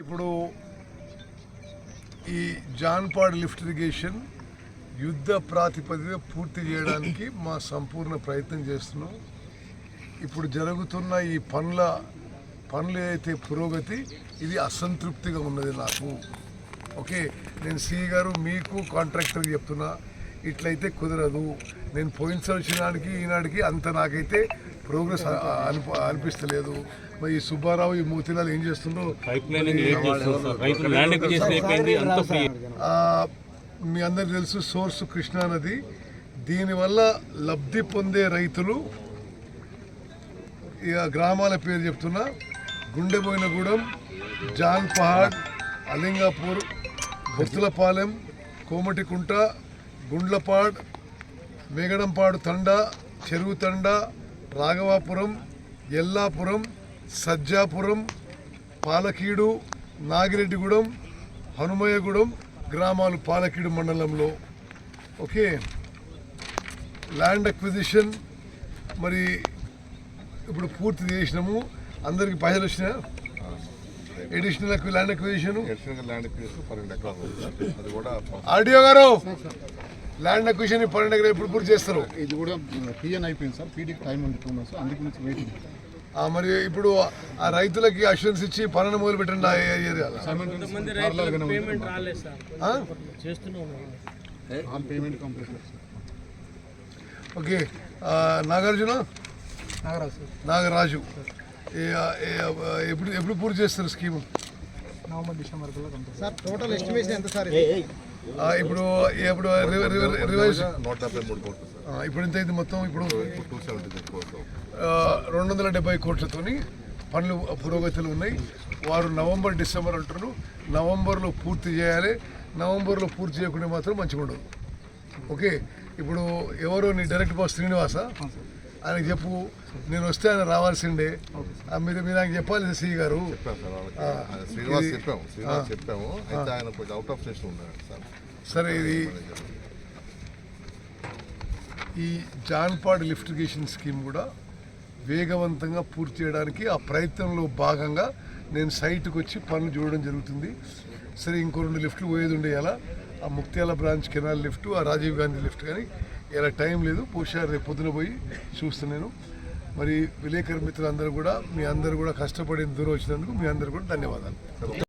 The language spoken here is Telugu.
ఇప్పుడు ఈ జాన్పాడ్ లిఫ్ట్ ఇరిగేషన్ యుద్ధ ప్రాతిపదిక పూర్తి చేయడానికి మా సంపూర్ణ ప్రయత్నం చేస్తున్నాం. ఇప్పుడు జరుగుతున్న ఈ పనుల పనులు ఏదైతే పురోగతి ఇది అసంతృప్తిగా ఉన్నది నాకు. ఓకే నేను సిఈ గారు మీకు కాంట్రాక్టర్కి చెప్తున్నా. ఇట్లయితే కుదరదు. నేను పోయినసారి వచ్చినాడికి ఈనాడికి అంత నాకైతే ప్రోగ్రెస్ అనిప అనిపిస్తలేదు. మరి ఈ సుబ్బారావు ఈ మూతిలాలు ఏం చేస్తున్నారు మీ అందరికి తెలుసు సోర్స్ కృష్ణా నది. దీనివల్ల లబ్ధి పొందే రైతులు ఇక గ్రామాల పేరు చెప్తున్నా గుండెబోయినగూడెం జాన్ పహాడ్ అలింగాపూర్ బొత్తులపాలెం కోమటికుంట గుండ్లపాడ్ మేగడంపాడు తండ చెరువు తండ రాఘవాపురం ఎల్లాపురం సజ్జాపురం పాలకీడు నాగిరెడ్డిగూడెం హనుమయ్యగూడెం గ్రామాలు పాలకీడు మండలంలో. ఓకే. ల్యాండ్ అక్విజిషన్ మరి ఇప్పుడు పూర్తి చేసినాము. అందరికి పైసలు వచ్చినా? Additional land acquisition? ఆర్డీఓ గారు! ల్యాండ్ అక్విజిషన్ పన్నెండు ఎకరాలు ఎప్పుడు పూర్తి చేస్తారు? ఇది కూడా పిఎన్ అయిపోయింది సార్. పీడీకి టైం ఉంది టూ మంత్స్ అందుకు నుంచి వెయిటింగ్ ఆ, మరి ఇప్పుడు ఆ రైతులకి అష్యూరెన్స్ ఇచ్చి పనులు మొదలు పెట్టండి ఆ? Complete okay. Nagarjuna? Nagaraju sir. Nagaraju. ఏ- ఏ- ఎప్పుడు ఎప్పుడు పూర్తి చేస్తారు scheme? November December sir total estimation ఎంత సార్ ఆ, ఇప్పుడు ఇప్పుడు రివ- రివ- రివైజ్ నూట డెబ్బై మూడు కోట్లు ఇప్పుడు ఎంత అయింది మొత్తం? ఇప్పుడు టూ సెవెంటీ కోట్లు రెండు వందల డెబ్బై కోట్లతోని పనులు పురోగతులు ఉన్నాయి. వారు నవంబర్ డిసెంబర్ అంటున్నారు. నవంబర్లో పూర్తి చేయాలి. నవంబర్లో పూర్తి చేయకుండా మాత్రం మంచిగా ఉండదు ఓకే? ఇప్పుడు ఎవరు నీ డైరెక్ట్ బాస్ శ్రీనివాస? ఆయనకి చెప్పు నేను వస్తే ఆయన రావాల్సిండే. ఆ, మీరు మీరు ఆయనకి చెప్పాలి సి గారు. ఆయన శ్రీనివాస్ చెప్పాము శ్రీనివాస్ చెప్పాము. అయితే ఆయన కొంచెం అవుట్ ఆఫ్ స్టేషన్ ఉన్నాడు సార్. సరే ఇది ఈ జాన్పాడ్ లిఫ్ట్ ఇరిగేషన్ స్కీమ్ కూడా వేగవంతంగా పూర్తి చేయడానికి ఆ ప్రయత్నంలో భాగంగా నేను సైట్కి వచ్చి పనులు చూడడం జరుగుతుంది. సరే ఇంకో రెండు లిఫ్ట్లు పోయేది ఉండే ఇలా ఆ ముక్త్యాల బ్రాంచ్ కెనాల్ లిఫ్ట్ ఆ రాజీవ్ గాంధీ లిఫ్ట్ కానీ ఇలా టైం లేదు. బహుశా రేపు పొద్దున పోయి చూస్తున్నాను. మరి విలేకరు మిత్రులందరూ కూడా మీ అందరూ కూడా కష్టపడి దూరం వచ్చినందుకు మీ అందరూ కూడా ధన్యవాదాలు.